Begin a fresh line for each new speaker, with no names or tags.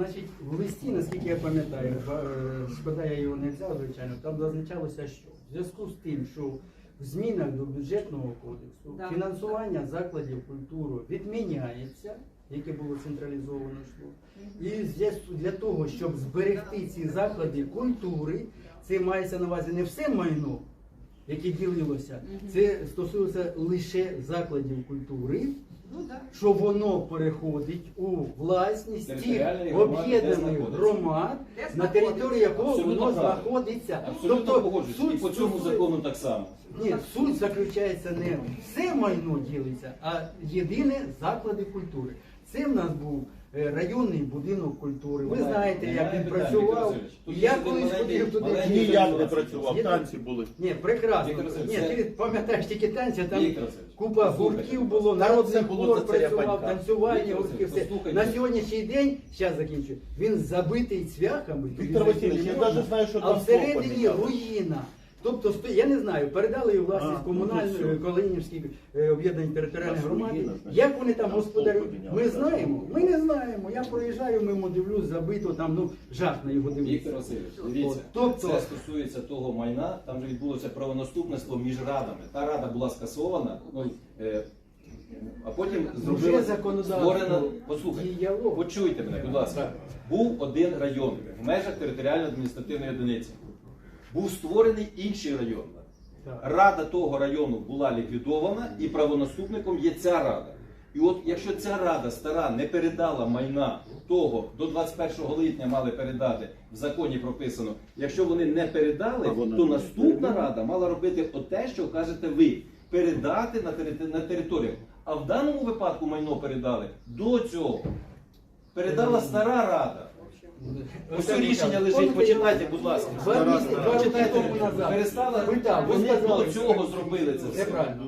Значить, в листі, наскільки я пам'ятаю, е, шкода, я його не взяв, звичайно, там зазначалося, що в зв'язку з тим, що в змінах до бюджетного кодексу
Да.
фінансування закладів культури відміняється, яке було централізовано йшло. І для того, щоб зберегти ці заклади культури, це мається на увазі не все майно, яке ділилося, це стосується лише закладів культури. Що воно переходить у власність тих
Територіальної громади, де
об'єднаних
знаходиться.
громад,
Де
на
знаходиться.
території якого
Абсолютно
воно
правильно.
знаходиться.
Абсолютно погоджуюсь. І
суть
по цьому закону так само.
Ні, суть заключається не все майно ділиться, а єдине заклади культури. Це в нас був е, районний будинок культури. Ви знаєте, як він працював.
Тут
Я колись ходив туди.
маленький
Ніяк не працював, танці були.
Ні, прекрасно. Ні, ти пам'ятаєш тільки танці, там купа гуртків було, народний хор працював, танцювальні гуртки, все. На сьогоднішній день, зараз закінчую, він забитий цвяхами.
Віктор Васильович, я навіть знаю, що
А всередині руїна. Тобто, я не знаю, передали її власність
А, ну,
комунальної
все.
Калинівській е, об'єднані територіальної громади. Як вони там
там
господарюють? Ми знаємо? Ми не знаємо. Я проїжджаю, мимо дивлюсь, забито там, ну жах на його
Віктор. Васильович, дивіться,
тобто-
це стосується того майна, там же відбулося правонаступництво між радами. Та рада була скасована, ну, е, а потім зробила
Вже законодавство
створена. Послухайте,
діяло.
почуйте мене, будь ласка.
Так.
Був один район в межах територіально-адміністративної одиниці. Був створений інший район. Рада того району була ліквідована, і правонаступником є ця рада. І от якщо ця рада стара не передала майна того до 21 липня мали передати в законі прописано. Якщо вони не передали, то наступна рада мала робити те, що кажете ви, передати на територ- на територію. А в даному випадку майно передали до цього. Передала стара рада. Це рішення лежить, почитайте, будь ласка. Почитайте,
Перестали
перестала,
ви сказали.
цього зробили це
Це
все.
правильно.